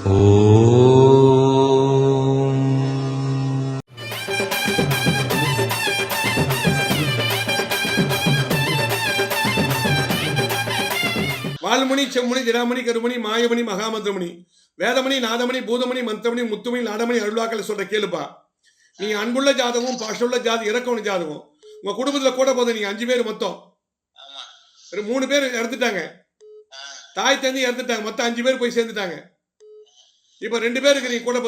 வால்மணி செம்மணி திடாமணி கருமணி மாயமணி மகாமந்திரமணி வேதமணி நாதமணி பூதமணி மந்திரமணி முத்துமணி நாடமணி அருளாக்கள் சொல்ற கேளுப்பா. நீங்க அன்புள்ள ஜாதகம் பாஷுள்ள ஜாதி இறக்கவன ஜாதகம் உங்க குடும்பத்துல கூட போதும் நீங்க அஞ்சு பேர் மொத்தம். மூணு பேர் இறந்துட்டாங்க. தாய் தந்தி இறந்துட்டாங்க. மொத்தம் அஞ்சு பேர் போய் சேர்ந்துட்டாங்க. இப்போ ரெண்டு பேர் இருக்கிறீங்க கூட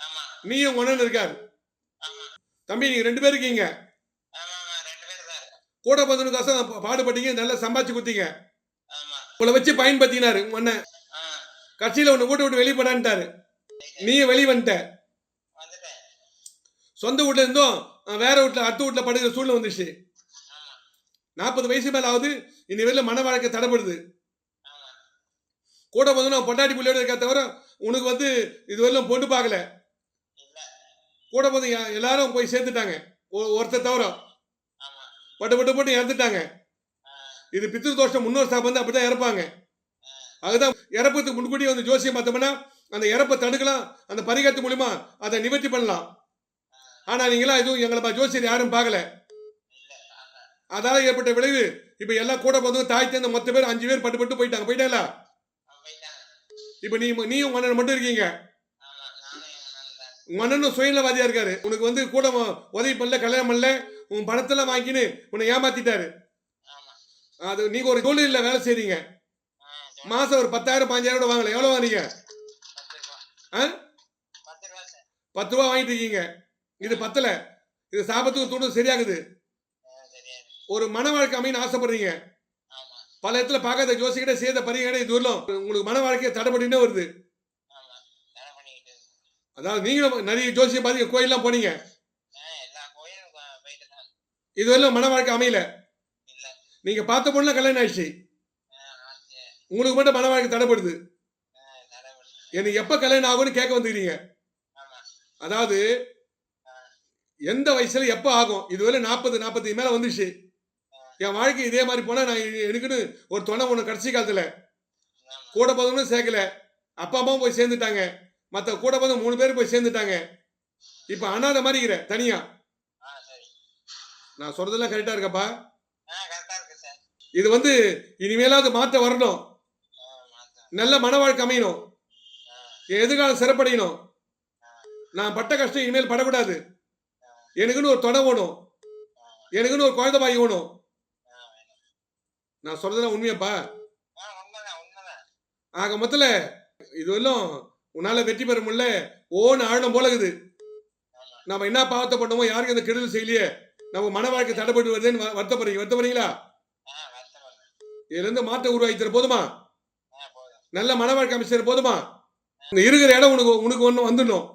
ஆமா. நீயும் உங்க இருக்காரு. தம்பி நீங்க ரெண்டு பேர் இருக்கீங்க. கூட போதுனுக்கோசம் பா- பாடுபட்டீங்க நல்லா சம்பாதிச்சு குத்தீங்க ஆமா. உங்களை வச்சு பயன்படுத்தினாரு உங்க அண்ணன். கட்சியில உன்னை வீட்டை விட்டு வெளியே போடான்ட்டாரு. நீயும் வெளியே வந்துட்ட. சொந்த வீட்ல இருந்தும் வேற வீட்ல அடுத்த வீட்ல படுக்கிற சூழ்நிலை வந்துச்சு. நாற்பது வயசு மேல ஆகுது இந்த வெளில மன வாழ்க்கை தடைப்படுது கூட வந்து நான் பொண்டாட்டி பிள்ளையோட இருக்க தவிர உனக்கு வந்து இது வரலாம் பொண்ணு பார்க்கல. கூட வந்து எல்லாரும் போய் சேர்த்துட்டாங்க ஒ- ஒருத்தர் தவிர. பட்டு பட்டு பட்டு போட்டு இறந்துட்டாங்க. இது பித்திரு தோஷம் முன்னோர் சாப் வந்து அப்படிதான் இறப்பாங்க. அதுதான் இறப்பத்துக்கு முன்கூட்டி வந்து ஜோசியம் பார்த்தோம்னா அந்த இறப்பை தடுக்கலாம் அந்த பரிகாரத்து மூலியமா அதை நிவர்த்தி பண்ணலாம். ஆனால் நீங்களாம் எதுவும் எங்களை ஜோசியர் யாரும் பார்க்கல. அதால் ஏற்பட்ட விளைவு. இப்போ எல்லாம் கூட போதும் தாய் தந்த மொத்த பேர் அஞ்சு பேர் பட்டு பட்டு போயிட்டாங்க. போயிட்டாங்களா? இப்ப நீ நீ உங்க அண்ணன் மட்டும் இருக்கீங்க. உங்க அண்ணனும் சுயநலவாதியா இருக்காரு. உனக்கு வந்து கூட உதவி பண்ணல கல்யாணம் பண்ணல உன் பணத்தெல்லாம் வாங்கின்னு உன்னை ஏமாத்திட்டாரு. அது நீங்க ஒரு தொழில வேலை செய்றீங்க. மாசம் ஒரு பத்தாயிரம் பாஞ்சாயிரம் கூட வாங்கல. எவ்வளவு வாங்குறீங்க? பத்து ரூபா வாங்கிட்டு இருக்கீங்க. இது பத்தல. இது சாபத்துக்கு தூண்டும் சரியாகுது. ஒரு மன வாழ்க்கை அமைன்னு ஆசைப்படுறீங்க. பல இடத்துல பார்க்காத ஜோசிக்கிட்ட சேர்ந்த பரிகாரம் இது வரலாம். உங்களுக்கு மன வாழ்க்கையை தடைப்பட்டுனே வருது. அதாவது நீங்களும் நிறைய ஜோசியம் பாத்தீங்க கோயில்லாம் போனீங்க. ஆ இது வரலாம் மன வாழ்க்கை அமையல. இல்ல நீங்க பார்த்த பொண்ணு கல்யாணம் ஆயிடுச்சு. உங்களுக்கு மட்டும் மன வாழ்க்கை தடைப்படுது. எனக்கு எப்ப கல்யாணம் ஆகும்னு கேட்க வந்துக்கிறீங்க. அதாவது எந்த வயசுல எப்ப ஆகும்? இதுவரை நாற்பது நாற்பத்தி மேல வந்துச்சு. என் வாழ்க்கை இதே மாதிரி போனா நான் எனக்குன்னு ஒரு துணை ஒன்று கடைசி காலத்துல. கூட பதவனும் சேர்க்கல. அப்பா அம்மாவும் போய் சேர்ந்துட்டாங்க. மற்ற கூட பதம் மூணு பேர் போய் சேர்ந்துட்டாங்க. இப்போ அனாதை மாதிரி இருக்கிற தனியா நான் சொல்றதெல்லாம் கரெக்டா இருக்கப்பா. இது வந்து இனிமேலாவது மாற்ற வரணும். நல்ல மன வாழ்க்கை அமையணும். எதிர்காலம் சிறப்படையணும். நான் பட்ட கஷ்டம் இனிமேல் படக்கூடாது. எனக்குன்னு ஒரு துணை வேணும் எனக்குன்னு ஒரு குழந்தை பாய் வேணும் நான் சொல்றதெல்லாம் உண்மையாப்பா. ஆக மொத்தல இது வரலும் உன்னால வெற்றி பெற முடியல. ஓன்னு ஆழம் போல இருக்குது. ஆமா. நம்ம என்ன பாவத்தை பண்ணோமோ யாருக்கும் இந்த கெடுதல் செய்யலையே. நம்ம மன வாழ்க்கை தடைப்பட்டு வருதுன்னு வருத்தப்படுறீங்க வருத்தப்படுறீங்களா? இதுல இருந்து மாற்றம் உருவாக்கி தர போதுமா? நல்ல மன வாழ்க்கை அமைச்சு தர போதுமா? இருக்கிற இடம் உனக்கு உனக்கு ஒன்று வந்துடணும்.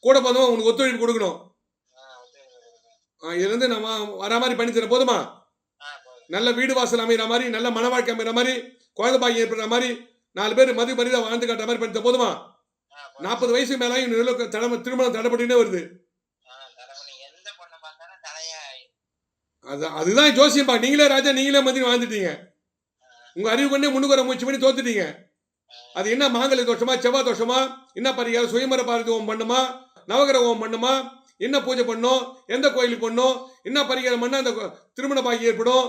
கூட போதுமா உனக்கு ஒத்துழைப்பு கொடுக்கணும். ஆ ஒத்துழைப்பு கொடுக்குறேன். ஆ, இதுல இருந்து நம்ம வர மாதிரி பண்ணி தர போதும்? நல்ல வீடு வாசல் அமைகிற மாதிரி நல்ல மன வாழ்க்கை அமைகிற மாதிரி குழந்தை பாக்கி ஏற்படுற மாதிரி நாலு பேர் மதி மரியாதை வாழ்ந்து காட்டுற மாதிரி தர போதுமா? நாற்பது வயசு மேலாயும் திருமணம் தடைப்பட்டுனே வருது. அது அதுதான் ஜோசியம்பா. நீங்களே ராஜா நீங்களே மந்திரி வாழ்ந்துட்டீங்க. உங்க அறிவு கொண்டே முன்னுக்கு வர முயற்சி பண்ணி தோத்துட்டீங்க. அது என்ன மாங்கல்ய தோஷமா செவ்வாய் தோஷமா? என்ன பரிகாரம் சுயமர பாரதி ஓம் பண்ணுமா? நவகிரக ஓம் பண்ணுமா? என்ன பூஜை பண்ணும்? எந்த கோயிலுக்கு பண்ணும் என்ன பரிகாரம் பண்ணா அந்த திருமண பாக்கி ஏற்படும்?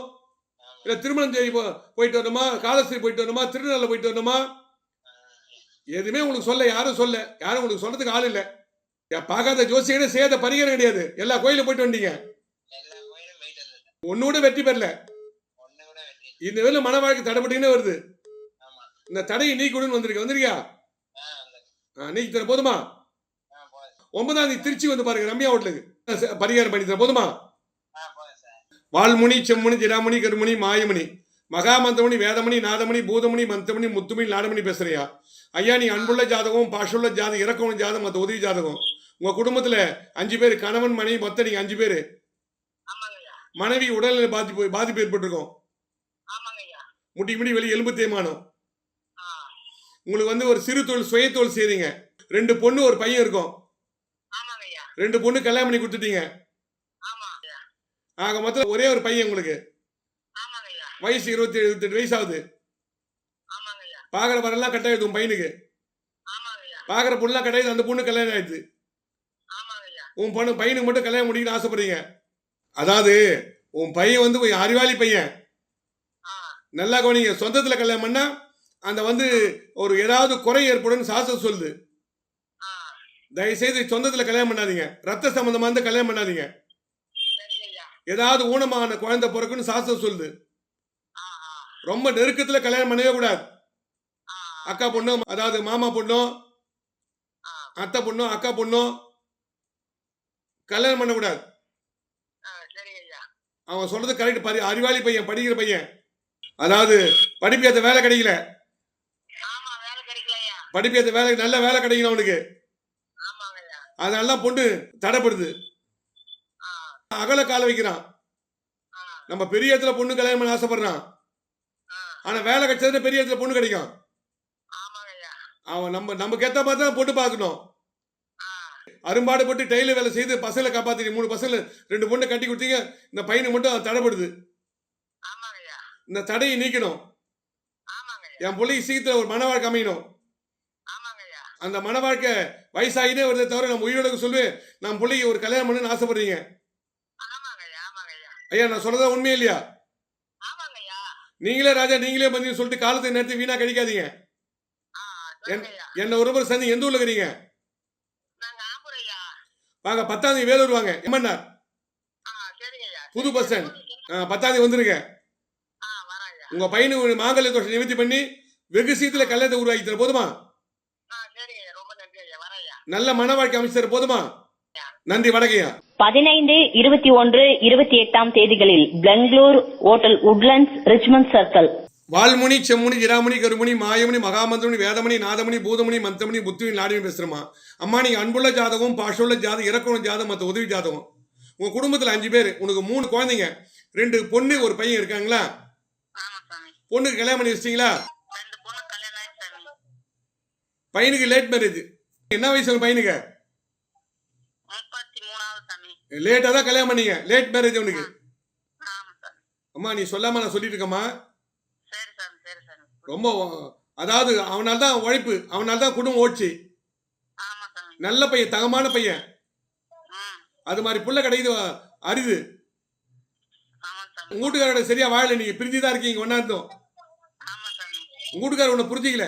இல்ல திருமணம் போ- போயிட்டு வரணுமா? காலஸ்ரீ போயிட்டு வரணுமா? திருநெல்லை போயிட்டு வரணுமா? எதுவுமே உங்களுக்கு சொல்ல யாரும் சொல்ல. யாரும் உங்களுக்கு சொல்றதுக்கு ஆள் இல்ல. பார்க்காத ஜோசியனே செய்யாத பரிகாரம் கிடையாது. எல்லா கோயிலும் போயிட்டு வந்தீங்க ஒன்னு கூட வெற்றி பெறல இந்த வேலை மன வாழ்க்கை தடைப்பட்டுக்கினே வருது. இந்த தடையை நீக்கணும்னு வந்திருக்க வந்திருக்கியா? நீக்கி தர போதுமா. ஒன்பதாம் தேதி திருச்சி வந்து பாருங்க ரம்யா ஹோட்டலுக்கு. பரிகாரம் பண்ணி தர போதுமா? வால்முனி செம்மணி ஜிடாமணி கருமணி மாயமணி மகாமந்திரமணி வேதமணி நாதமணி பூதமணி மந்திரமணி முத்துமணி நாடமணி பேசுறியா? ஐயா நீ அன்புள்ள ஜாதகம் பாஷுள்ள ஜாதகம் இறக்கவன ஜாதகம் மற்ற உதவி ஜாதகம். உங்க குடும்பத்துல அஞ்சு பேர் கணவன் மனைவி மொத்தம் நீங்க அஞ்சு பேர். மனைவி உடல்நிலை பாதிப்பு பாதிப்பு ஏற்பட்டிருக்கும். முட்டி முடி வெளி எலும்பு தேய்மானம். ஆ. உங்களுக்கு வந்து ஒரு சிறு தொழில் சுய தொழில் செய்றீங்க. ரெண்டு பொண்ணு ஒரு பையன் இருக்கும். ரெண்டு பொண்ணு கல்யாணம் பண்ணி கொடுத்துட்டீங்க. ஆக மொத்தம் ஒரே ஒரு பையன் உங்களுக்கு. வயசு இருபத்தி இருபத்தெட்டு வயசு ஆகுது பாக்குற வரலாம் கட்டாயம் உன் பையனுக்கு. பார்க்குற பொண்ணுலாம் கிடையாது அந்த பொண்ணு கல்யாணம் ஆயிடுது. உன் பொண்ணு பையனுக்கு மட்டும் கல்யாணம் முடிக்கணும்னு ஆசைப்படுறீங்க. அதாவது உன் பையன் வந்து அறிவாளி பையன். நல்லா கவனிங்க சொந்தத்தில் கல்யாணம் பண்ணா அந்த வந்து ஒரு ஏதாவது குறை ஏற்படும் சாஸ்திரம் சொல்லுது. தயவுசெய்து சொந்தத்தில் கல்யாணம் பண்ணாதீங்க. ரத்த சம்பந்தமா இருந்து கல்யாணம் பண்ணாதீங்க. ஏதாவது ஊனமான குழந்தை பிறக்குன்னு சாஸ்திரம் சொல்லுது. ரொம்ப நெருக்கத்தில் கல்யாணம் பண்ணவே கூடாது. அக்கா பொண்ணும் அதாவது மாமா பொண்ணும் அத்தை பொண்ணும் அக்கா பொண்ணும் கல்யாணம் பண்ணக்கூடாது அவன் சொல்றது கரெக்ட் பரி அறிவாளி பையன் படிக்கிற பையன். அதாவது படிப்பு ஏற்ற வேலை கிடைக்கல. ஆமா வேலை கிடைக்கல படிப்பு ஏற்ற வேலை நல்ல வேலை கிடைக்கணும் அவனுக்கு. அதனால பொண்ணு தடைப்படுது. அகல கால வைக்கிறான். நம்ம பெரிய இடத்துல பொண்ணு கல்யாணம் பண்ண ஆசைப்படுறான். ஆனா வேலை கிடைச்சதுன்னு பெரிய இடத்துல பொண்ணு கிடைக்கும். ஐயா அவன் நம்ம நமக்கு ஏத்த மாதிரி தான் பொண்ணு பார்க்கணும். அரும்பாடு போட்டு டெய்லர் வேலை செய்து பசங்களை காப்பாத்தி மூணு பசங்களை ரெண்டு பொண்ணை கட்டி கொடுத்தீங்க இந்த பையனை மட்டும் தடைப்படுது ஐயா இந்த தடையை நீக்கணும். என் பிள்ளைக்கு சீக்கிரத்தில் ஒரு மன வாழ்க்கை அமையணும். அந்த மன வாழ்க்கை வயசாகினே வருதே தவிர நம்ம உயிரோட சொல்லி நம்ம பிள்ளைக்கு ஒரு கல்யாணம் பண்ணுன்னு ஆசைப்படுறீங்க. ஐயா நான் சொல்றதா உண்மை இல்லையா? நீங்களே ராஜா நீங்களே வந்து சொல்லிட்டு காலத்தை நேரத்தை வீணா கழிக்காதீங்க என்ன ஒரு முறை சந்தி எந்த ஊர்ல இருக்கிறீங்க? வாங்க பத்தாம் தேதி வேலூர் வாங்க. ஐயா. புது பஸ் ஸ்டாண்ட் பத்தாம் தேதி வந்துருங்க. உங்க ஒரு மாங்கல்ய தோஷம் நிவர்த்தி பண்ணி வெகு சீத்துல கல்யாணத்தை உருவாக்கி தர போதுமா? நல்ல மன வாழ்க்கை அமைச்சு தர போதுமா? நன்றி வணக்கம்யா. பதினைந்து இருபத்தி ஒன்று இருபத்தி எட்டாம் தேதிகளில் Bangalore hotel Woodlands Richmond circle. வால்முனி Semmuni ஜிராமணி கருமணி மாயமணி மகாமந்திரமணி Vedamani நாதமணி பூதமணி மந்தமணி புத்துவி நாடினி பேசுறமா அம்மா நீங்க அன்புள்ள ஜாதகம் பாஷுள்ள ஜாதகம் இறக்கணும் ஜாதகம் மற்ற உதவி ஜாதகம். உங்க குடும்பத்துல அஞ்சு பேர் உனக்கு மூணு குழந்தைங்க ரெண்டு பொண்ணு ஒரு பையன் இருக்காங்களா? ஆமா சாமி பொண்ணுக்கு கல்யாணம் பண்ணி வச்சிட்டீங்களா? ரெண்டு பொண்ணு கல்யாணம் ஆயிடுச்சு சாமி. பையனுக்கு லேட் மேரேஜ் என்ன வயசு பையனுக்கு? லேட்டாக தான் கல்யாணம் பண்ணீங்க. லேட் மேரேஜ் சாமி அம்மா நீ சொல்லாம நான் சொல்லிட்டு இருக்கேம்மா. ரொம்ப அதாவது அவனால தான் உழைப்பு அவனால தான் குடும்பம் ஓடிச்சு நல்ல பையன் தகமான பையன். அது மாதிரி புள்ள கிடைக்குது அரிது. உங்க வீட்டுக்காரோட சரியா வாழல நீங்க பிரிஞ்சு தான் இருக்கீங்க ஒன்னா இருந்தோம். உங்க வீட்டுக்காரர் உன்னை புரிஞ்சிக்கல.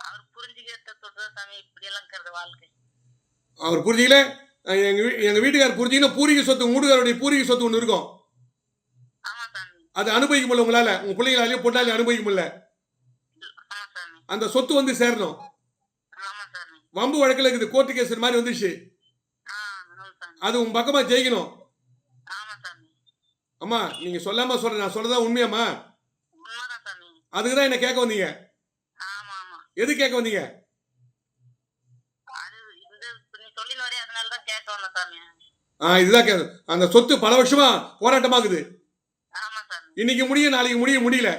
அவர் புரிஞ்சுக்கிறத அவர் புரிஞ்சிக்கல? அஹ் எங்க வீ- எங்க வீட்டுக்காரர் புரிஞ்சிங்கன்னா பூர்வீக சொத்து வீட்டுக்காரோடைய பூர்வீக சொத்து ஒன்று இருக்கும். அது அனுபவிக்க முடியல உங்களால. உங்க பிள்ளைங்களாலையும் பொண்ணாலையும் அனுபவிக்க முடியல. அந்த சொத்து வந்து சேரணும். வம்பு வழக்கில் இருக்குது கோர்ட்டு கேஸ் மாதிரி வந்துச்சு அது உங்க பக்கமா ஜெயிக்கணும். அம்மா நீங்க சொல்லாம சொல்ற நான் சொல்றதா உண்மையாம்மா? உண்மைதான் சாமி. அதுக்கு தான் என்ன கேட்க வந்தீங்க? எது கேட்க வந்தீங்க அது இந்த இப்ப நீ சொல்லி வரே அதனால தான் கேட்க வந்தேன் சாமி ஆ இதுதான் கே அந்த சொத்து பல வருஷமா போராட்டமாகுது. இன்னைக்கு முடியும் நாளைக்கு முடிய முடியல.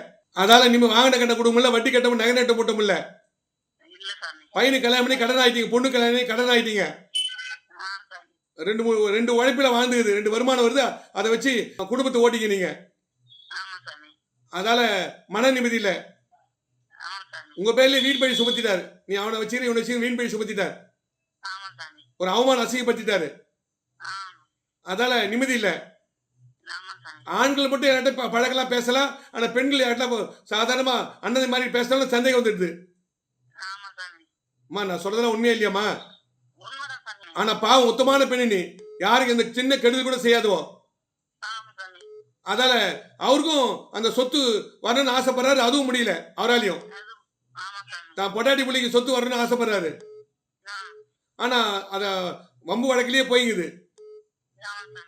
அதால நீங்க வாங்கின கட்ட கொடுக்க முடியல வட்டி கட்ட நகை நட்ட போட்ட முடியல பையனுக்கு கல்யாணம் பண்ணி கடன் ஆயிட்டீங்க பொண்ணு கல்யாணம் பண்ணி கடன் ஆயிட்டீங்க. ஆ ரெண்டு மூணு ரெண்டு உழைப்பில வாழ்ந்துக்குது ரெண்டு வருமானம் வருது அதை வச்சு குடும்பத்தை ஓட்டிக்க நீங்க. அதால மன நிம்மதி இல்ல. உங்க பேர்லயே வீண் பழி சுமத்திட்டாரு. நீ அவனை வச்சு இவனை வச்சு வீண் பழி சுமத்திட்டார். ஒரு அவமானம் அசிங்கப்படுத்திட்டாரு. ஆ அதால நிம்மதி இல்ல. ஆண்கள் மட்டும் யார்கிட்ட பழகலாம் பேசலாம் ஆனா பெண்கள் யார்கிட்ட போ- சாதாரணமா அண்ணன் மாதிரி பேசினாலும் சந்தேகம் வந்துடுது. அம்மா நான் சொல்றதெல்லாம் உண்மையா இல்லையாம்மா? உண்மைதான் சாமி. ஆனா பாவம் உத்தமான பெண்ணு நீ. யாருக்கு இந்த சின்ன கெடுதல் கூட செய்யாதோ ஆமா சாமி. அதால அவருக்கும் அந்த சொத்து வரணும்னு ஆசைப்படுறாரு அதுவும் முடியல அவராலையும். தான் பொட்டாட்டி பிள்ளைக்கு சொத்து வரணும்னு ஆசைப்படுறாரு. ஆனா அத வம்பு வழக்கிலேயே போய்ங்குது.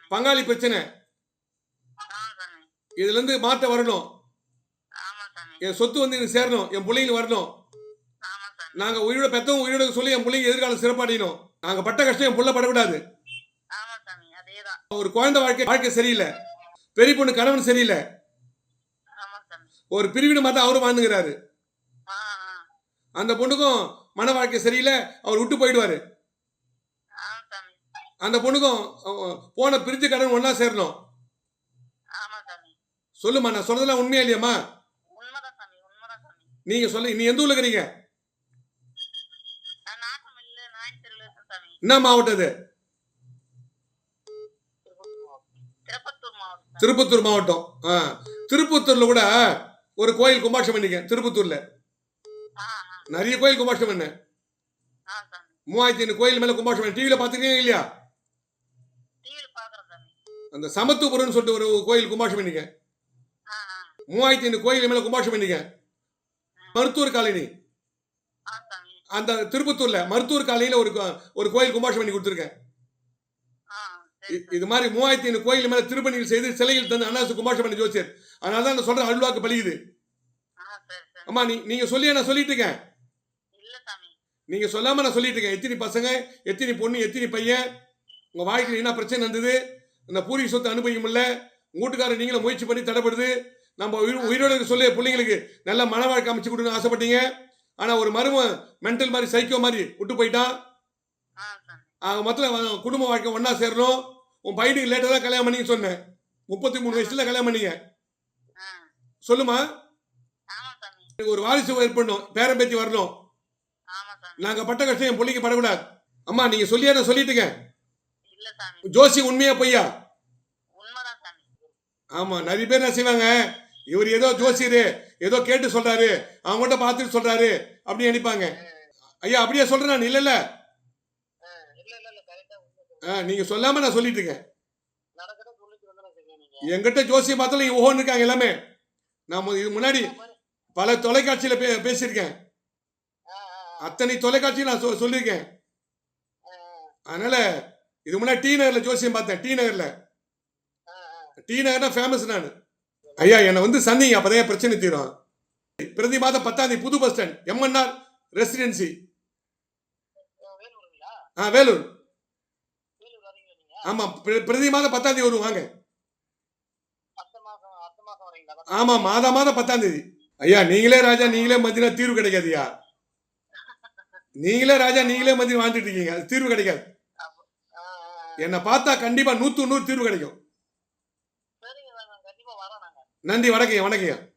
பங்காளி பிரச்சனை. இதுல இருந்து மாற்றம் வரணும். என் சொத்து வந்து எனக்கு சேரணும். என் பிள்ளைங்க வரணும். நாங்க உயிரோட பெத்தவங்க உயிரோட சொல்லி என் பிள்ளைங்க எதிர்காலம் சிறப்பாடினோம் நாங்க பட்ட கஷ்டம் என் புள்ள படக்கூடாது. ஒரு குழந்தை வாழ்க்கை வாழ்க்கை சரியில்லை. பெரிய பொண்ணு கணவன் சரியில்லை. ஒரு பிரிவினை மாத்த அவரும் வாழ்ந்துங்கிறாரு அந்த பொண்ணுக்கும் மன வாழ்க்கை சரியில்லை. அவர் விட்டு போயிடுவாரு. அந்த பொண்ணுக்கும் போன பிரிஞ்சு கடன் ஒண்ணா சேரணும். சொல்லுமா நான் சொல்றதெல்லாம் உண்மையா சாமி நீங்க சொல்ல நீ எந்த ஊர்ல இருக்கிறீங்க சாமி. என்ன மாவட்டம் இது திருப்பத்தூர் மாவட்டம் திருப்பத்தூர் மாவட்டம். ஆ திருப்பத்தூர்ல கூட ஒரு கோயில் கும்பாஷம் பண்ணிருக்கேன் திருப்பத்தூர்ல. நிறைய கோயில் கும்பாஷம் பண்ணேன். ஆ சாமி. மூவாயிரத்தி ஐநூறு கோயில் மேல கும்பாஷம் பண்ணேன். டிவியில பாத்துருக்கீங்க இல்லையா? அந்த சமத்துவபுரம்னு சொல்லிட்டு ஒரு கோயில் கும்பாஷம் பண்ணிருக்கேன். ஆ மூவாயிரத்தி ஐநூறு கோயில் மேல கும்பாஷம் பண்ணிருக்கேன். மருத்துவர் காலனி. அந்த திருப்பத்தூர்ல மருத்துவர் காலனியில ஒரு ஒரு கோயில் கும்பாஷம் பண்ணி கொடுத்துருக்கேன். இது மாதிரி மூவாயிரத்தி ஐநூறு கோயில் மேல திருப்பணிகள் செய்து சிலைகள் தந்து அண்ணாசு கும்பாஷம் பண்ணி ஜோசியர். அதனால தான் நான் சொல்ற அல்வாக்கு சரி அம்மா நீ நீங்க சொல்லி நான் சொல்லிட்டு இருக்கேன். நீங்க சொல்லாம நான் சொல்லிட்டு இருக்கேன். எத்தனை பசங்க எத்தனை பொண்ணு எத்தனை பையன் உங்க வாழ்க்கையில் என்ன பிரச்சனை இருந்தது இந்த பூர்வீக சொத்து அனுபவிக்க முடியல வீட்டுக்காரர் நீங்களும் முயற்சி பண்ணி தடைப்படுது நம்ம உயிர் உயிரோட சொல்லி பிள்ளைங்களுக்கு நல்ல மன வாழ்க்கை அமைச்சு கொடுக்கணும்னு ஆசைப்பட்டீங்க. ஆனா ஒரு மருமன் மென்டல் மாதிரி சைக்கோ மாதிரி விட்டு போயிட்டான். ஆக மொத்தத்தில் குடும்ப வாழ்க்கை ஒண்ணா சேரணும். உன் பையனுக்கு லேட்டாக தான் கல்யாணம் பண்ணி சொன்னேன். முப்பத்தி மூணு வயசுல கல்யாணம் பண்ணீங்க. சொல்லுமா? ஒரு வாரிசு ஏற்படணும். பேரன் பேத்தி வரணும். ஆமா சாமி நாங்க பட்ட கஷ்டம் என் பிள்ளைக்கு படக்கூடாது. அம்மா நீங்க சொல்லியா நான் சொல்லிட்டுங்க. ஜோசி உண்மையா பொய்யா? ஆமா நிறைய பேர் என்ன செய்வாங்க? இவர் ஏதோ ஜோசியரு ஏதோ கேட்டு சொல்றாரு அவங்ககிட்ட பார்த்துட்டு சொல்றாரு அப்படின்னு நினைப்பாங்க. ஐயா அப்படியே சொல்றேன் நான் இல்ல இல்ல. நீங்க சொல்லாம நான் சொல்லிட்டு இருக்கேன். என்கிட்ட ஜோசியம் பார்த்தாலும் ஓஹோன்னு இருக்காங்க எல்லாமே. நான் இது முன்னாடி பல தொலைக்காட்சியில பே பேசியிருக்கேன். அத்தனை தொலைக்காட்சியும் நான் சொல்லியிருக்கேன். அதனால இது முன்னாடி டி நகர்ல ஜோசியம் பார்த்தேன் டி நகர்ல. டி நகர்னா ஃபேமஸ் நான். ஐயா என்னை வந்து சந்திங்க அப்பதான் என் பிரச்சனை தீரும். பிரதி மாதம் பத்தாம் தேதி புது பஸ் ஸ்டாண்ட் எம்என்ஆர் ரெசிடென்சி ஆ வேலூர். ஆமாம் பிர- பிரதி மாதம் பத்தாம் தேதி வரும் வாங்க. ஆமாம் மாதம் மாதம் பத்தாம் தேதி ஐயா நீங்களே ராஜா நீங்களே மதினா தீர்வு கிடைக்காதுயா நீங்களே ராஜா நீங்களே மந்திரி வாழ்ந்துட்டு இருக்கீங்க அது தீர்வு கிடைக்காது. என்னை பார்த்தா கண்டிப்பா நூத்து நூறு தீர்வு கிடைக்கும். நன்றி வணக்கம் வணக்கம்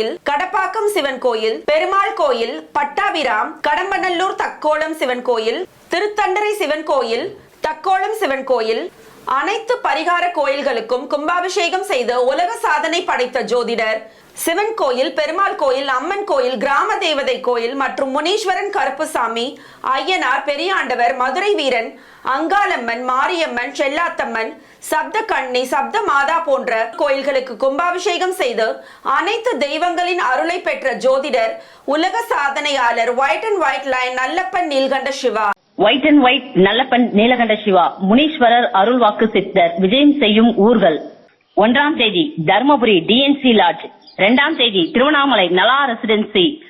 கோயில் கடப்பாக்கம் சிவன் கோயில் பெருமாள் கோயில் பட்டாபிராம் கடம்பநல்லூர் தக்கோலம் சிவன் கோயில் திருத்தண்டரை சிவன் கோயில் தக்கோலம் சிவன் கோயில் அனைத்து பரிகார கோயில்களுக்கும் கும்பாபிஷேகம் செய்த உலக சாதனை படைத்த ஜோதிடர் சிவன் கோயில் பெருமாள் கோயில் அம்மன் கோயில் கிராம தேவதை கோயில் மற்றும் முனீஸ்வரன் கருப்புசாமி ஐயனார் பெரியாண்டவர் மதுரை வீரன் அங்காளம்மன் மாரியம்மன் செல்லாத்தம்மன் சப்த கண்ணி சப்த மாதா போன்ற கோயில்களுக்கு கும்பாபிஷேகம் செய்து அனைத்து தெய்வங்களின் அருளை பெற்ற ஜோதிடர் உலக சாதனையாளர் white and white line Nallappan Neelkanta Siva. White and white Nallappan Neelakanta Siva Muneeswarar அருள்வாக்கு சித்தர் விஜயம் செய்யும் ஊர்கள். ஒன்றாம் தேதி தர்மபுரி டிஎன்சி லாட்ஜ் இரண்டாம் தேதி திருவண்ணாமலை நலா ரெசிடென்சி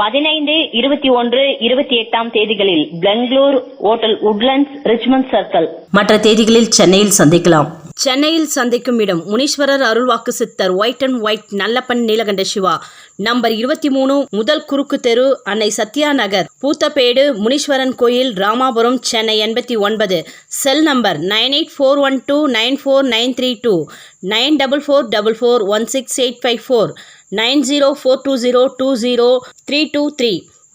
பதினைந்து இருபத்தி ஒன்று இருபத்தி எட்டாம் தேதிகளில் Bangalore hotel Woodlands Richmond circle. மற்ற தேதிகளில் சென்னையில் சந்திக்கலாம். சென்னையில் சந்திக்கும் இடம் முனீஸ்வரர் அருள்வாக்கு சித்தர் white and white Nallappan Neelakanta Siva. Number இருபத்தி மூணு முதல் குறுக்கு தெரு அன்னை சத்யா நகர் பூத்தப்பேடு முனீஸ்வரன் கோயில் ராமாபுரம் சென்னை எண்பத்தி ஒன்பது. Cell number nine eight four one two nine four nine three two nine double four double four one six eight five four. Nine zero four two zero two zero three two three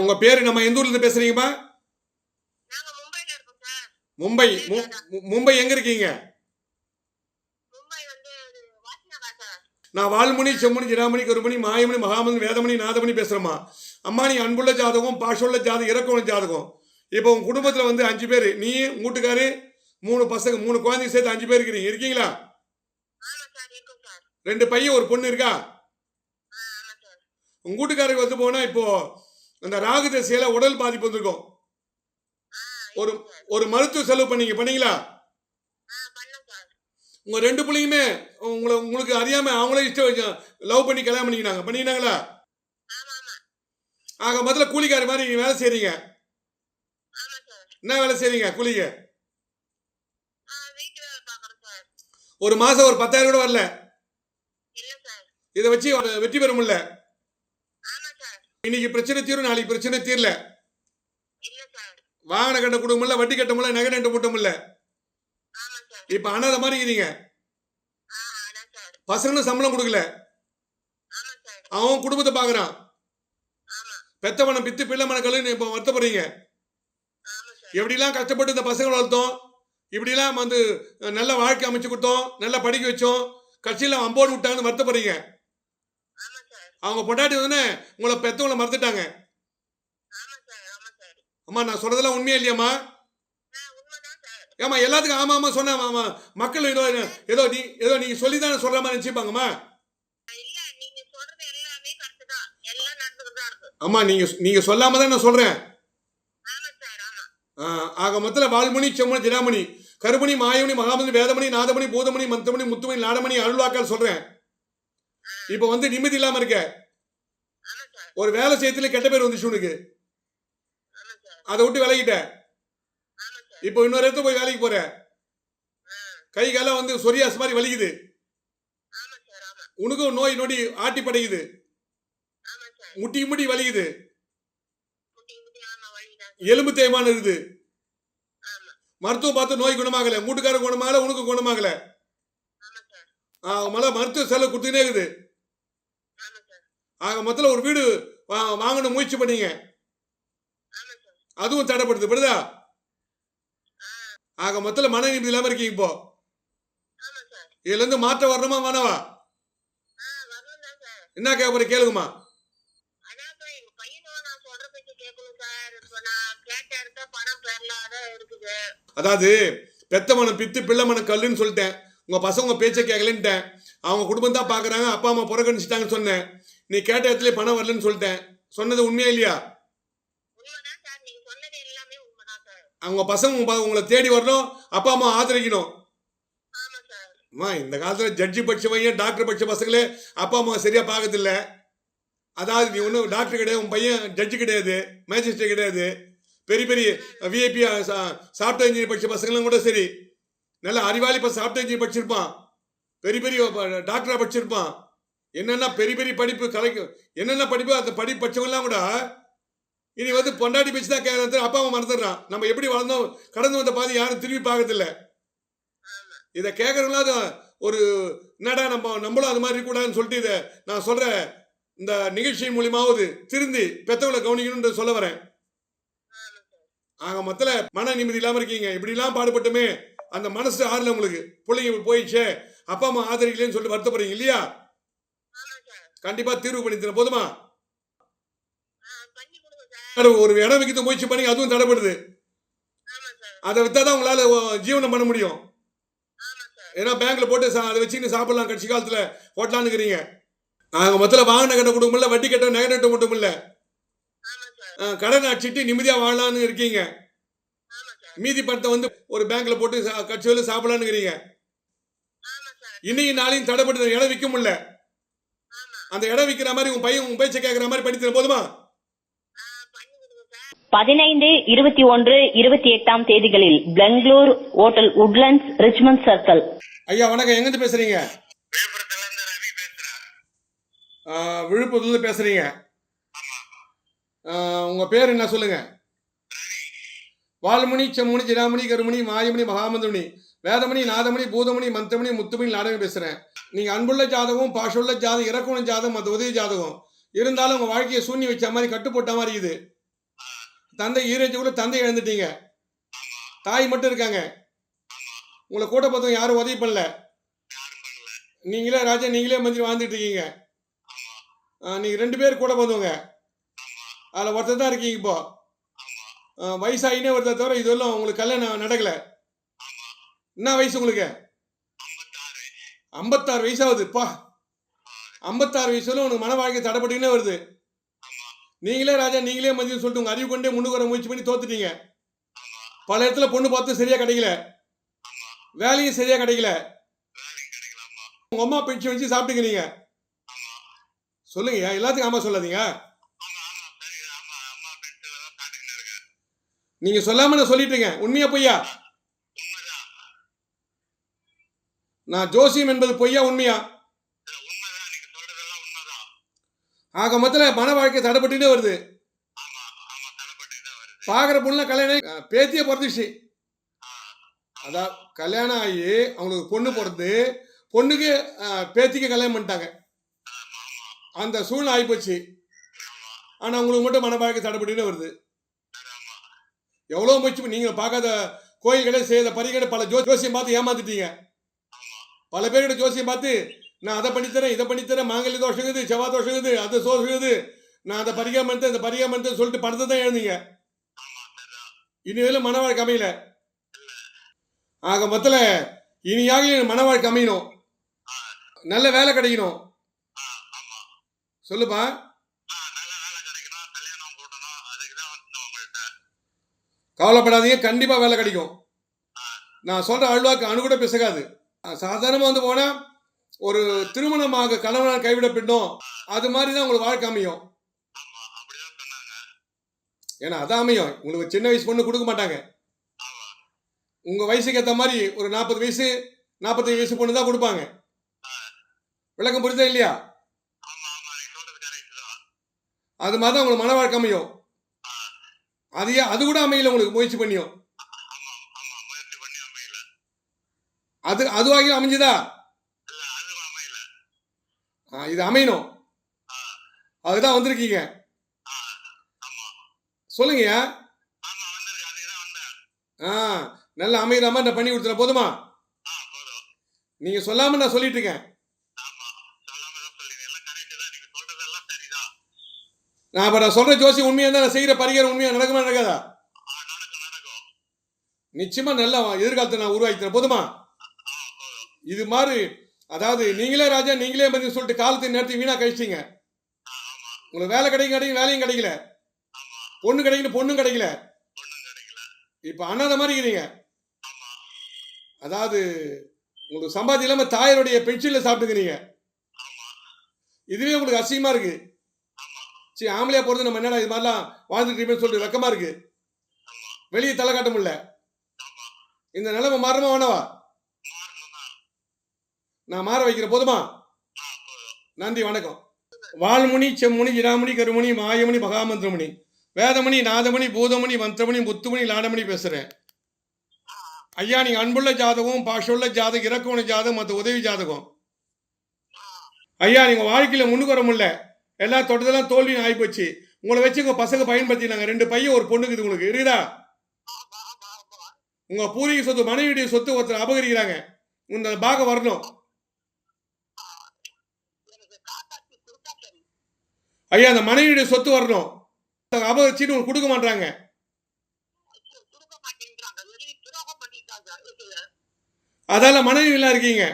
உங்க பேரு நம்ம எந்த ஊர்ல இருந்து sir. Mumbai Mumbai எங்க இருக்கீங்க? நான் வால்மணி செம்மணி ஜிராமணி கருமணி மாயமணி மகாமணி வேதமணி நாதமணி பேசுறேம்மா. அம்மா நீ அன்புள்ள ஜாதகம் பாஷுள்ள ஜாதகம் இறக்கமுள்ள ஜாதகம். இப்போ உங்க குடும்பத்துல வந்து அஞ்சு பேர் நீ வீட்டுக்காரு மூணு பசங்க மூணு குழந்தைங்க சேர்த்து அஞ்சு பேர் இருக்கிறீங்க இருக்கீங்களா? ரெண்டு பையன் ஒரு பொண்ணு இருக்கா? ஆ ஆமா சார். உங்க வீட்டுக்காரருக்கு வந்து போனா இப்போ அந்த ராகு தசையில உடல் பாதிப்பு வந்திருக்கும். ஒரு ஒரு மருத்துவ செலவு பண்ணீங்க பண்ணீங்களா? உங்க ரெண்டு பிள்ளையுமே உங்களை உங்களுக்கு அறியாம அவங்களே இஷ்டம் லவ் பண்ணி கல்யாணம் பண்ணிக்கினாங்க பண்ணிக்கினாங்களா ஆக முதல்ல கூலிக்காரி மாதிரி நீங்க வேலை செய்றீங்க. என்ன வேலை செய்றீங்க சார். ஒரு மாசம் ஒரு பத்தாயிரம் கூட வரல. இதை வச்சு வெற்றி பெற முடியல. இன்னைக்கு பிரச்சனை தீரும் நாளைக்கு பிரச்சனை தீரல. வாகன கட்ட கொடுக்க முடியல வட்டி கட்ட முடியல நகை நட்டு முட்ட முடியல இப்ப அனாதை மாதிரி இருக்கிறீங்க பசங்களும் சம்பளம் கொடுக்கல. அவன் குடும்பத்தை பாக்குறான். ஆமா. பெத்தவனை பித்து பிள்ளை மனக்கல்னு இப்போ வருத்தப்படுறீங்க. எப்படிலாம் கஷ்டப்பட்டு இந்த பசங்களை வளர்த்தோம்? இப்படிலாம் வந்து நல்ல வாழ்க்கை அமைச்சு கொடுத்தோம் நல்லா படிக்க வச்சோம் கட்சியில் அம்போடு விட்டாங்கன்னு வருத்தப்படுறீங்க. அவங்க பொண்டாட்டி வந்து உங்களை பெத்தவங்களை மறந்துட்டாங்க. ஆமா ஆமா அம்மா நான் சொல்றதெல்லாம் உண்மையா இல்லையாம்மா? ஏம்மா எல்லாத்துக்கும் ஆமா ஆமா சொன்னா ஆமா மக்கள் ஏதோ ஏதோ நீ ஏதோ நீங்க சொல்லி தானே சொல்ற மாதிரி நினைச்சுப்பாங்கம்மா? இல்ல நீங்க நீங்க நீங்க சொல்லாம தான் நான் சொல்றேன். ஆமா ஆமா. ஆக மொத்தத்தில் வால்மணி செம்மணி ஜிராமணி கருமணி மாயமணி மகாமணி வேதமணி நாதமணி பூதமணி மந்தமணி முத்துமணி நாடமணி அருள்வாக்கால் சொல்றேன். இப்போ வந்து நிம்மதி இல்லாம இருக்க. ஒரு வேலை செய்யத்துல கெட்ட பேர் வந்துச்சு உனக்கு. அதை விட்டு விலகிட்ட. இப்போ இன்னொரு இடத்துல போய் வேலைக்கு போற. கை காலம் வந்து சொரியாஸ் மாதிரி வலிக்குது. உனக்கும் நோய் நொடி ஆட்டி படைக்குது முட்டி முட்டி வலிக்குது. எலும்பு தேய்மான இருக்குது. மருத்துவம் பார்த்து நோய் குணமாகல. மூட்டுக்காரன் குணமாகல உனக்கு குணமாகல. ஆமா மருத்துவ செலவு கொடுத்துக்கிட்டே இருக்குது. ஆக மொத்தத்தில் ஒரு வீடு வா- வாங்கணும் முயற்சி பண்ணீங்க. அதுவும் தடைப்படுது புரியுதா? ஆக மொத்தத்தில் மன நிம்மதி இல்லாமல் இருக்கீங்க இப்போ. இதுலேருந்து மாற்ற மாற்றம் வரணுமா வேணவா? ஆ என்ன கேட்க கேளுங்கம்மா. நான் பணம் அதாவது பெத்த மனம் பித்து பிள்ளை மனம் கல்லுன்னு சொல்லிட்டேன். உங்க பசங்க பேச்சை கேட்கலன்ட்டேன் அவங்க குடும்பம் தான் பாக்குறாங்க அப்பா அம்மா புறக்கணிச்சிட்டாங்கன்னு சொன்னேன். நீ கேட்ட இடத்துல பணம் வரலன்னு சொல்லிட்டேன். சொன்னது உண்மையா இல்லையா? அவங்க பசங்க உங்க- உங்களை தேடி வரணும் அப்பா அம்மா ஆதரிக்கணும். அம்மா இந்த காலத்தில் ஜட்ஜி படிச்ச பையன் டாக்டர் படிச்ச பசங்களே அப்பா அம்மா சரியாக பார்க்கறதில்ல. அதாவது நீ ஒன்றும் டாக்டர் கிடையாது உன் பையன் ஜட்ஜி கிடையாது மேஜிஸ்ட்ரேட் கிடையாது. பெரிய பெரிய விஐபி சாஃப்ட்வேர் இன்ஜினியர் படிச்ச பசங்களும் கூட சரி. நல்ல அறிவாளி இப்போ சாஃப்ட்வேர் இன்ஜினியர் படிச்சிருப்பான். பெரிய பெரிய டாக்டராக படிச்சிருப்பான். என்னென்ன பெரிய பெரிய படிப்பு கலைக்கு என்னென்ன படிப்பு அந்த படிப்பு படித்தவங்கலாம் கூட இனி வந்து பொண்டாட்டி பேச்சு தான் கேட்கறது அப்பா அம்மா மறந்துடுறான். நம்ம எப்படி வளர்ந்தோம்? கடந்து வந்த பாதி யாரும் திரும்பி பார்க்கறதில்ல. இதை கேட்கறவங்களாம் ஒரு என்னடா நம்ம நம்மளும் அது மாதிரி இருக்கக்கூடாதுன்னு சொல்லிட்டு இதை நான் சொல்கிறேன் இந்த நிகழ்ச்சி மூலியமாவது திருந்தி பெத்தவங்களை கவனிக்கணும்னு சொல்ல வரேன். ஆக மொத்தத்தில் மன நிம்மதி இல்லாமல் இருக்கீங்க. இப்படிலாம் பாடுபட்டுமே அந்த மனசு ஆறல உங்களுக்கு. பிள்ளைங்க போயிடுச்சே. அப்பா அம்மா ஆதரிக்கலன்னு சொல்லிட்டு வருத்தப்படுறீங்க இல்லையா? கண்டிப்பா தீர்வு பண்ணி தரேன் போதுமா ஒரு இடம் விற்கிறது முயற்சி பண்ணி அதுவும் தடைப்படுது அதை வித்தா தான் உங்களால ஜீவனம் பண்ண முடியும். ஏன்னா பேங்க்ல போட்டு அதை வச்சுன்னு சாப்பிடலாம் கட்சி காலத்துல. ஓட்டலான்னு இருக்கிறீங்க நாங்கள் மொத்தத்தில் வாங்கின கட்ட கொடுக்க வட்டி கட்ட நகை நட்ட மட்டும் இல்லை. கடன் அடிச்சிட்டு நிம்மதியாக வாழலாம்னு இருக்கீங்க. மீதி பணத்தை வந்து ஒரு பேங்க்ல போட்டு கட்சி வந்து சாப்பிடலான்னு இருக்கிறீங்க இன்னைக்கு நாளையும் தடைப்பட்டு இடம் விற்க முடியல. அந்த இடம் விற்கிற மாதிரி உங்க பையன் உங்க பேச்சை கேட்குற மாதிரி பண்ணி தர போதுமா? பதினைந்து இருபத்தி ஒன்று இருபத்தி எட்டாம் தேதிகளில் Bangalore hotel Woodlands Richmond circle. ஐயா வணக்கம். எங்கேருந்து பேசுறீங்க? விழுப்புரத்துல பேசுறீங்க. உங்க பேர் என்ன சொல்லுங்க? ரவி. வால்மணி செம்முனி ஜிராமணி கருமணி மாயமணி மகாமந்தமணி வேதமணி நாதமணி பூதமணி மந்தமணி முத்துமணி நாடகம் பேசுறேன். நீங்க அன்புள்ள ஜாதகம் பாஷுள்ள ஜாதகம் இறக்குண ஜாதகம் மற்ற உதவி ஜாதகம். இருந்தாலும் உங்க வாழ்க்கையை சூன்யம் வச்ச மாதிரி கட்டுப்போட்ட மாதிரி இருக்குது தந்தை ஈரேஜ் கூட தந்தை இழந்துட்டீங்க. தாய் மட்டும் இருக்காங்க. உங்களை கூட பார்த்தவங்க யாரும் உதவி பண்ணல. நீங்களே ராஜா நீங்களே மந்திரி வாழ்ந்துட்டு இருக்கீங்க. நீங்கள் நீங்க ரெண்டு பேர் கூட பார்த்தவங்க அதில் ஒருத்தர் தான் இருக்கீங்க இப்போ. வயசாகினே ஒருத்தர் தவிர இதெல்லாம் உங்களுக்கு கல்யாணம் நடக்கல. என்ன வயசு உங்களுக்கு? ஐம்பத்தாறு வயசாகுதுப்பா ஐம்பத்தாறு வயசுல உனக்கு மன வாழ்க்கை தடைப்பட்டுக்கினே வருது. நீங்களே ராஜா நீங்களே மதியம் சொல்லிட்டு உங்க அறிவு கொண்டே முன்னுக்கு வர முயற்சி பண்ணி தோத்துட்டீங்க. பல இடத்துல பொண்ணு பார்த்து சரியா கிடைக்கல. வேலையும் சரியா கிடைக்கல. உங்க அம்மா பென்ஷன் வச்சு சாப்பிட்டுங்க நீங்க. சொல்லுங்க எல்லாத்துக்கும் ஆமா சொல்லாதீங்க. நீங்க சொல்லாம நான் சொல்லிட்டுங்க உண்மையா பொய்யா? நான் ஜோசியம் என்பது பொய்யா உண்மையா? ஆக மொத்தத்தில் மன வாழ்க்கை தடைப்பட்டுட்டே வருது. பார்க்குற பொண்ணுலாம் கல்யாணம் பேத்தியே பிறந்துச்சு. அதான் கல்யாணம் ஆகி அவங்களுக்கு பொண்ணு பிறந்து பொண்ணுக்கு பேத்திக்கு கல்யாணம் பண்ணிட்டாங்க. அந்த சூழ்நிலை ஆகிப்போச்சு ஆனால் உங்களுக்கு மட்டும் மன வாழ்க்கை தடைப்பட்டுட்டே வருது. எவ்வளோ முயற்சி பண்ணி- நீங்க பார்க்காத கோயில்களை செய்த பரிகளை பல ஜோசியம் பார்த்து ஏமாத்திட்டீங்க. பல பேர்கிட்ட ஜோசியம் பார்த்து நான் அதை பண்ணித்தரேன் இதை பண்ணித்தரேன் மாங்கல்ய தோஷம் இருக்குது செவ்வாய் தோஷம் இருக்குது அது தோஷம் இருக்குது. நான் அதை பரிகாம இந்த பரிகாம சொல்லிட்டு பணத்தை தான் எழுந்தீங்க ஆமா சரிதான் இனிமேலும் மன வாழ்க்கை அமையல. ஆக மொத்தல இனியாக மனவாழ் மன வாழ்க்கை அமையணும். நல்ல வேலை கிடைக்கணும். ஆ சொல்லுப்பா. ஆ நல்ல வேலை கிடைக்கணும் கல்யாணம் கவலைப்படாதீங்க கண்டிப்பாக வேலை கிடைக்கும். நான் சொல்கிற அழுவாக்கு அணு கூட பிசகாது. சாதாரணமாக வந்து போனால் ஒரு திருமணமாக கணவனால் கைவிடப்பட்டோம் அது மாதிரி தான் உங்களுக்கு வாழ்க்கை அமையும். ஏன்னா அதான் அமையும். உங்களுக்கு சின்ன வயசு பொண்ணு கொடுக்க மாட்டாங்க. உங்கள் வயசுக்கு ஏற்ற மாதிரி ஒரு நாற்பது வயசு நாற்பத்தஞ்சு வயசு பொண்ணு தான் கொடுப்பாங்க. விளக்கம் புரியுதா இல்லையா? அது மாதிரி தான். உங்களுக்கு மன வாழ்க்கை அமையும். அதையே அது கூட அமையல உங்களுக்கு முயற்சி பண்ணியும் ஆமா ஆமா முயற்சி பண்ணி அமையல அது அதுவாகியும் அமைஞ்சுதா? இது அமையணும். ஆ. அதுதான் வந்திருக்கீங்க. சொல்லுங்கய்யா. ஆ நல்லா அமைகிற மாதிரி நான் பண்ணி கொடுத்துறேன். போதுமா? நீங்கள் சொல்லாமல் நான் சொல்லிட்டு இருக்கேன் சொல்லாம நீங்க நான் இப்போ நான் சொல்கிற ஜோசி உண்மையாக தான் நான் செய்கிற பரிகாரம் உண்மையாக நடக்குமா நடக்காதா? நிச்சயமாக நல்லா எதிர்காலத்தை நான் உருவாக்கி தரேன். போதும்? இது மாதிரி அதாவது நீங்களே ராஜா நீங்களே பதில் சொல்லிட்டு காலத்தை நேரத்தை வீணாக கழிச்சிங்க உங்களுக்கு வேலை கிடைக்கும் கிடைக்கும் வேலையும் கிடைக்கல. பொண்ணு கிடைக்கல பொண்ணும் கிடைக்கல. ஒண்ணும் கிடைக்கல இப்போ அண்ணாத மாதிரி இருக்கிறீங்க அதாவது உங்களுக்கு சம்பாதி இல்லாமல் தாயருடைய பென்ஷனில் சாப்பிட்டுக்கிறீங்க. இதுவே உங்களுக்கு அசிங்கமா இருக்கு. சரி ஆம்பளையா போகிறது நம்ம என்னடா இது மாதிரிலாம் வாழ்ந்துட்டு சொல்லிட்டு வெக்கமா இருக்கு. வெளியே தலை காட்ட முடியல. இந்த நிலைமை மாறமா வேணவா நான் மாற வைக்கிற போதுமா? நன்றி வணக்கம். வால்முனி செம்முனி இராமணி கருமணி மாயமணி மகாமந்திரமணி வேதமணி நாதமணி பூதமணி மந்திரமணி முத்துமணி லாடமணி பேசுகிறேன் ஐயா நீங்கள் அன்புள்ள ஜாதகம் பாஷுள்ள ஜாதகம் இறக்கவன ஜாதகம் மற்ற உதவி ஜாதகம். ஐயா நீங்கள் வாழ்க்கையில் முன்னுக்கு வர முடியல எல்லா தொட்டதெல்லாம் தோல்வியும் ஆகிப்போச்சு உங்களை வச்சு உங்கள் பசங்க பயன்படுத்தினாங்க. ரெண்டு பையன் ஒரு பொண்ணுக்கு இது உங்களுக்கு. இருக்குதா? உங்கள் பூர்வீக சொத்து மனைவியுடைய சொத்து ஒருத்தர் அபகரிக்கிறாங்க. இந்த பாக வரணும் எனக்கு காக்காத்தி கொடுத்தா சரி ஐயா அந்த மனைவியுடைய சொத்து வரணும். அபகரிச்சிட்டு உங்களுக்கு கொடுக்க மாட்டாங்க அதால மனைவி எல்லாம் இருக்கீங்க.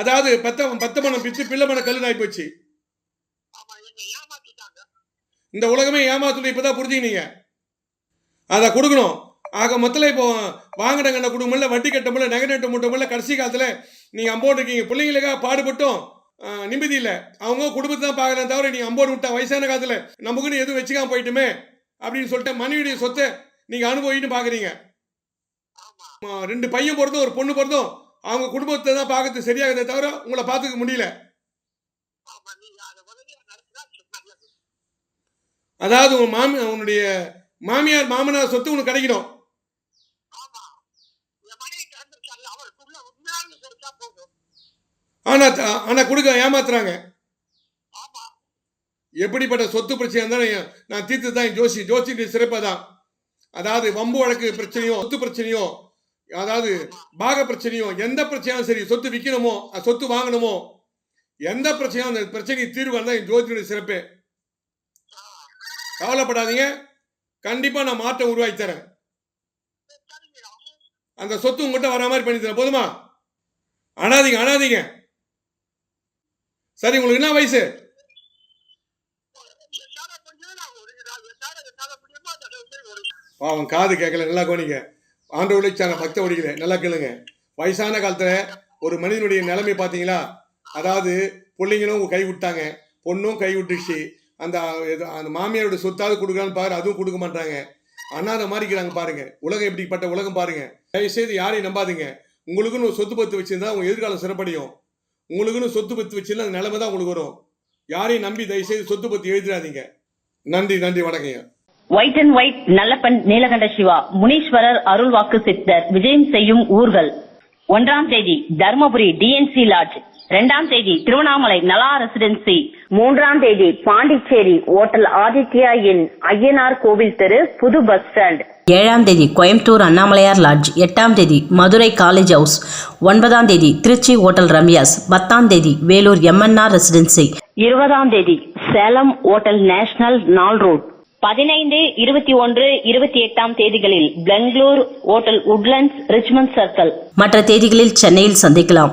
அதாவது பத்த பத்த மனம் பிச்சு பிள்ளை மன கல்லு ஆகி போச்சு. இந்த உலகமே ஏமாத்துல இப்பதான் புரிஞ்சுக்கினீங்க. அதை கொடுக்கணும். ஆக மொத்தத்தில் இப்போ வாங்கின கண்ண கொடுக்க முடியல வட்டி கட்ட முடியல நகை நட்ட முட்ட முடியல கடைசி காலத்தில் நீங்கள் அம்போட்டு இருக்கீங்க பிள்ளைங்களுக்காக பாடுபட்டும். நிம்மதி இல்லை. அவங்க குடும்பத்தை தான் பார்க்குறேன் தவிர நீங்கள் அம்போடு விட்டா வயசான காலத்தில் நமக்குன்னு எதுவும் வச்சுக்காம போயிட்டுமே அப்படின்னு சொல்லிட்டு மனைவியுடைய சொத்தை நீங்கள் அனுபவின்னு பார்க்குறீங்க ரெண்டு பையன் பிறந்தும் ஒரு பொண்ணு பிறந்தும் அவங்க குடும்பத்தை தான் பார்க்கறது சரியாகுதே தவிர உங்களை பார்த்துக்க முடியல. அதாவது உன் மாமி உன்னுடைய மாமியார் மாமனார் சொத்து உனக்கு கிடைக்கணும் ஆமா என் மனைவி இறந்துருச்சாரு அவருக்குள்ள உண்மையான கொடுத்தா போதும் ஆனால் கொடுக்க ஏமாத்துறாங்க. எப்படிப்பட்ட சொத்து பிரச்சனை இருந்தாலும் நான் தீர்த்து தான் ஜோசி ஜோசி சிறப்பாக தான். அதாவது வம்பு வழக்கு பிரச்சனையோ சொத்து பிரச்சனையோ அதாவது பாக பிரச்சனையோ எந்த பிரச்சனையும் சரி சொத்து விற்கணுமோ சொத்து வாங்கணுமோ எந்த பிரச்சனையும் அந்த பிரச்சனைக்கு தீர்வு தான் என் ஜோதியுடைய சிறப்பே. கவலைப்படாதீங்க. கண்டிப்பா நான் மாற்றம் உருவாக்கி தரேன். அந்த சொத்து உங்ககிட்ட வர மாதிரி பண்ணி தரேன். போதுமா? அனாதீங்க அனாதீங்க. சரி உங்களுக்கு என்ன வயசு? என்னால பாவம் காது கேட்கல நல்லா கோணிங்க ஆண்டு உழைச்சான பக்த ஒடிக்கல நல்லா கேளுங்க. வயசான காலத்துல ஒரு மனிதனுடைய நிலைமை பார்த்தீங்களா? அதாவது பிள்ளைங்களும் கை விட்டாங்க பொண்ணும் கை விட்டுருச்சு. அந்த அந்த மாமியாரோட சொத்தாவது கொடுக்குறான்னு பாரு அதுவும் கொடுக்க மாட்டாங்க. அண்ணாத மாதிரி இருக்கிறாங்க பாருங்க. உலகம் எப்படிப்பட்ட உலகம் பாருங்க. தயவுசெய்து யாரையும் நம்பாதீங்க. உங்களுக்குன்னு ஒரு சொத்து பத்து வச்சிருந்தா உங்க எதிர்காலம் சிறப்படையும். உங்களுக்குன்னு சொத்து பத்து வச்சிருந்தா அந்த நிலைமை தான் உங்களுக்கு வரும். யாரையும் நம்பி தயவுசெய்து சொத்து பத்து எழுதிடாதீங்க. நன்றி நன்றி வணக்கங்க. White and white Nallappan Neelakanta Siva Muneeswarar அருள்வாக்கு சித்தர் விஜயம் செய்யும் ஊர்கள். ஒன்றாம் தேதி தருமபுரி டிஎன்சி லாட்ஜ் இரண்டாம் தேதி திருவண்ணாமலை நலா ரெசிடென்சி மூன்றாம் தேதி பாண்டிச்சேரி ஓட்டல் ஆதித்யா இன் ஐயனார் கோவில் தெரு புது பஸ் ஸ்டாண்ட் ஏழாம் தேதி கோயம்புத்தூர் அண்ணாமலையார் லாட்ஜ் எட்டாம் தேதி மதுரை காலேஜ் ஹவுஸ் ஒன்பதாம் தேதி திருச்சி ஹோட்டல் ரம்யாஸ். பத்தாம் தேதி வேலூர் எம்என்ஆர் ரெசிடென்சி இருபதாம் தேதி சேலம் ஓட்டல் நேஷனல் நாள் ரோட் பதினைந்து இருபத்தி ஒன்று இருபத்தி எட்டாம் தேதிகளில் Bangalore hotel Woodlands Richmond circle மற்ற தேதிகளில் சென்னையில் சந்திக்கலாம்.